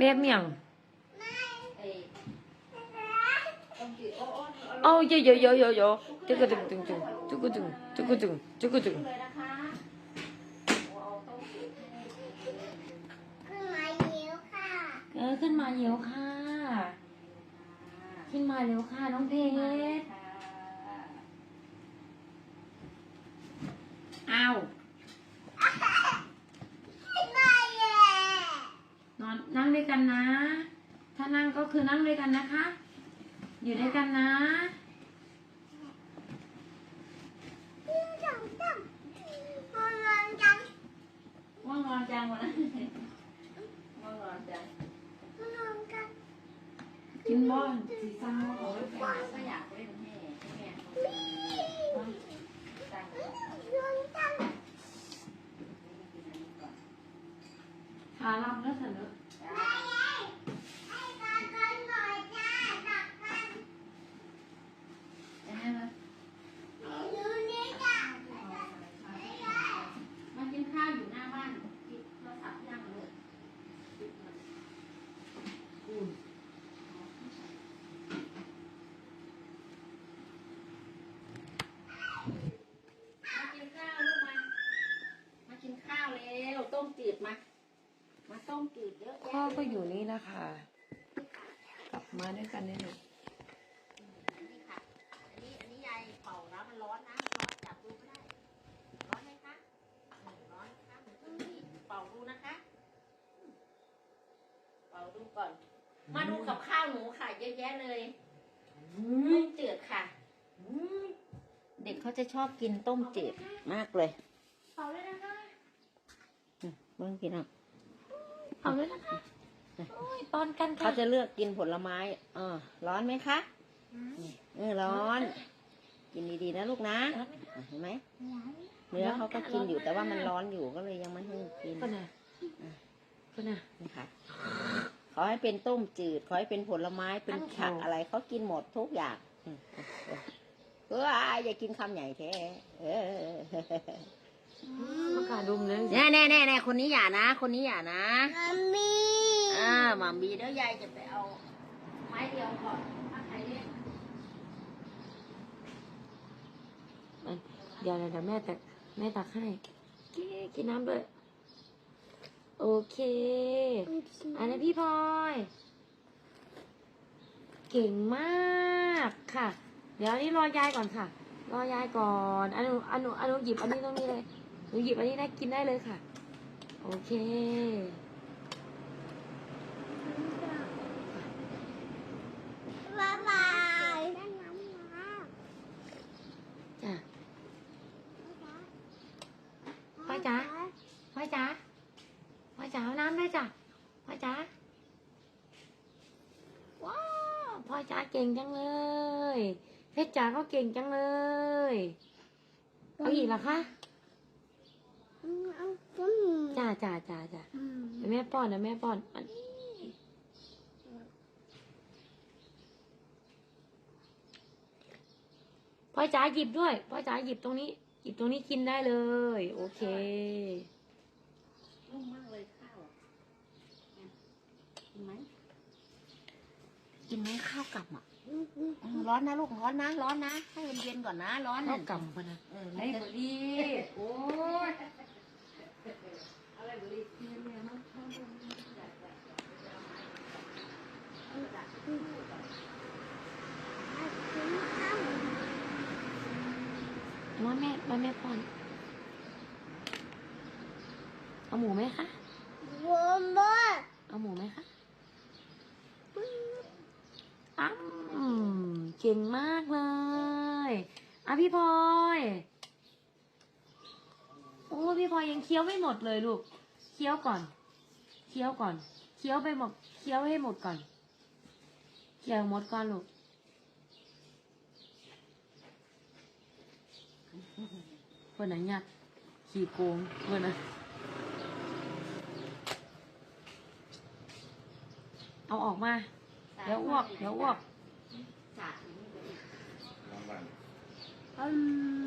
แบบเมียงเอ้ยต้องจืดโอ้โอ้เอาเยอะเยอะเยอะเยอะเยอะตึกตึงตึงตึงตึกตึงตึกตึงตึกตึงเลยนะคะโอ้เอาต้องจืดให้ขึ้นมาเยอะค่ะเออขึ้นมาเร็วค่ะ ขึ้นมาเร็วค่ะน้องเพชรอ้าว ขึ้นมาเยอะ นอนนั่งด้วยกันนะ ถ้านั่งก็ คือนั่งด้วยกันนะคะ อยู่ด้วยกันนะจังจังมองมองจังง่วงนอนจังวะนะง่วงนอนจังมองจังกินบอนสีซ้ำว่าเขาไว้แลงก็อยากเล่นแม่ตั้งมองจังขาลำแล้วเสนอแม่ใหญ่ให้กันกันหน่อยจ้าตักกัน จะให้มา ดูนี่จ้า มากินข้าวอยู่ห น้าบ้านกินโทรศัพท์ย่างเลยมากินข้าวลูกมามากินข้าวเร็วต้มจืดมามาต้มจืดเยอะแยะพ่อก็อยู่นี่นะคะ กลับมาด้วยกันนี่ลูกนี่ค่ะอันนี้อันนี้ยายเป่านะมันร้อนนะร้อนจับดูก็ได้ ร้อนไหมคะอืมร้อนนะคะเหมือนเครื่องรีดเป่าดูนะคะ เป่า ดูก่อน มาดูกับข้าวหนูค่ะเยอะแยะเลยต้มจืดค่ะ เด็กเขาจะชอบกินต้มจืดมากเลยเป่าเลยนะคะเมื่อกี้นะเป่าเลยนะคะโอ้ยตอนกันค่ะเขาจะเลือกกินผลไม้เออร้อนไหมคะนี่เออร้อน กินดีๆนะลูกนะอะเห็นไหมเนื้อเขาก็กินอยู่แต่ว่ามันร้อนอยู่ก็เลยยังไม่ให้กินคนน่ะคนน่ะนี่ค่ะข อให้เป็นต้มจืด ขอให้เป็นผลไม้เป็นอันผักเขาอะไรเขากินหมดทุกอย่างอืมเอออย่ากินคำใหญ่แท้เออประกาศดุมเลยแน่แน่แน่แน่คนนี้อย่านะ คนนี้อย่านะมัมมี่อ่าหมามีเดี๋ยวยายจะไปเอา ไม้เดียวก่อนถ้าใครเล่นเดี๋ยวเดี๋ยวแม่ตักแม่ตักให้กินกินน้ำด้วย โอเค อันนี้พี่พลอย เก่งมากค่ะ เดี๋ยวอันนี้รอยายก่อนค่ะ รอยายก่อนอันนูอันนูอันนูหยิบอันนี้ตรงนี้เลยหนูหยิบอันนี้ได้กินได้เลยค่ะ โอเคบ๊ายบายได้น้ำมาจ้ะพ่อจ๋าพ่อจ๋าพ่อจ๋าเอาน้ำ ด้วยจ้ะพ่อจ๋าว้าวพ่อจ๋าเก่งจังเลย เพชรจ๋าก็เก่งจังเลยเอาอีกเหรอคะอืมเอาอืมจ้าจ้าจ้าจ้าอืมเดี๋ยวแม่ป้อนเดี๋ยวแม่ป้อนอันนี้พ่อจ๋าหยิบด้วยพ่อจ๋าหยิบตรงนี้ หยิบตรงนี้กินได้เลย โอเค นุ่มมากเลยข้าวอะกินไหม กินไหมข้าวกับอะอืมอืมอืมร้อนนะลูกร้อนนะร้อนนะให้เย็นๆก่อนนะร้อนข้านะวกำปะนะเออไอ้มันบจะรีโอ้ยอะไรบริเทียนเนี่ยมันเข้าไปเออดักกินข้าวมาแม่มาแม่ป้อนเอาหมูไหมคะบัวบัวเอาหมูไหมคะ อ้ำเก่งมากเลยอะพี่พลอยโอ้พี่พลอยยังเคี้ยวไม่หมดเลยลูกเคี้ยวก่อน เคี้ยวก่อน เคี้ยวไปหมดเคี้ยวให้หมดก่อนเคี้ยวหมดก่อนลูกเพื่อนน่ะยัดขี่โกงเพื่อนนะเอาออกมา เดี๋ยวอ้วกเดี๋ยวอ้วกสาดอย่างนี้ไปอีกอืม